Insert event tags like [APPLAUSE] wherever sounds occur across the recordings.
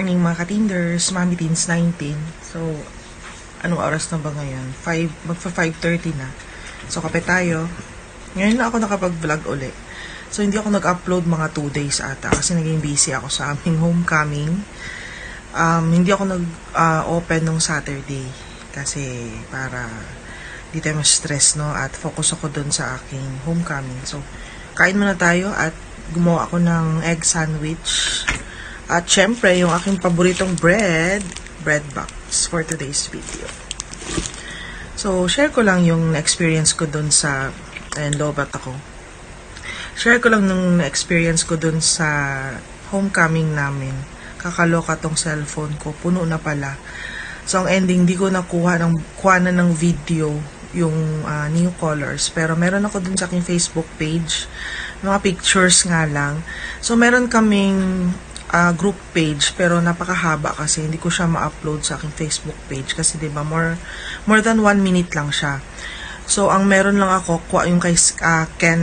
morning mga katinders, Mami Teens 19. So, anong oras na ba ngayon? 5, magpa 5.30 na. So, kape tayo. Ngayon na ako nakapag-vlog uli. So, hindi ako nag-upload mga 2 days ata kasi naging busy ako sa aming homecoming. Um, hindi ako nag-open nung Saturday kasi para di tayo ma-stress, no? At focus ako dun sa aking homecoming. So, kain muna tayo at gumawa ako ng egg sandwich. At syempre, yung aking paboritong bread, bread box for today's video. So, share ko lang yung experience ko dun sa, ayun, lobat ako. Share ko lang nung experience ko dun sa homecoming namin. Kakaloka tong cellphone ko, puno na pala. So, ang ending, di ko nakuha ng, kuha na ng video yung ah, new colors. Pero meron ako dun sa aking Facebook page. Mga pictures nga lang. So, meron kaming ah, group page pero napakahaba kasi hindi ko siya ma-upload sa aking Facebook page kasi 'di ba more more than one minute lang siya. So ang meron lang ako kuha yung kay ah, Ken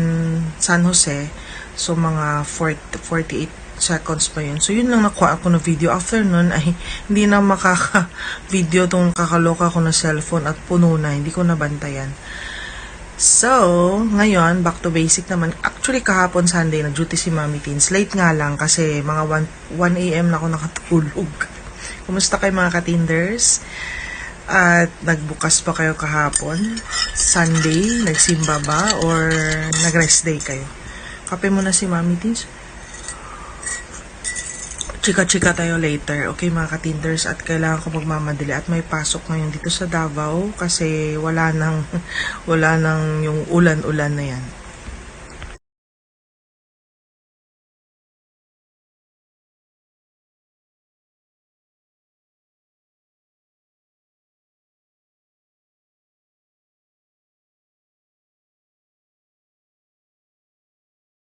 San Jose. So mga 40, 48 seconds pa yun. So yun lang nakuha ako na video. After nun ay hindi na makaka-video tong kakaloka ko na cellphone at puno na. Hindi ko nabantayan. So, ngayon, back to basic naman. Actually, kahapon Sunday, nag-duty si Mami Teens. Late nga lang kasi mga 1, 1 a.m. na ako nakatulog. [LAUGHS] Kumusta kayo mga katinders? At nagbukas pa kayo kahapon? Sunday, nagsimba ba? Or nag-rest day kayo? Kape muna si Mami Teens. Chika-chika tayo later. Okay mga katinders at kailangan ko magmamadali at may pasok ngayon dito sa Davao kasi wala nang [LAUGHS] wala nang yung ulan-ulan na yan.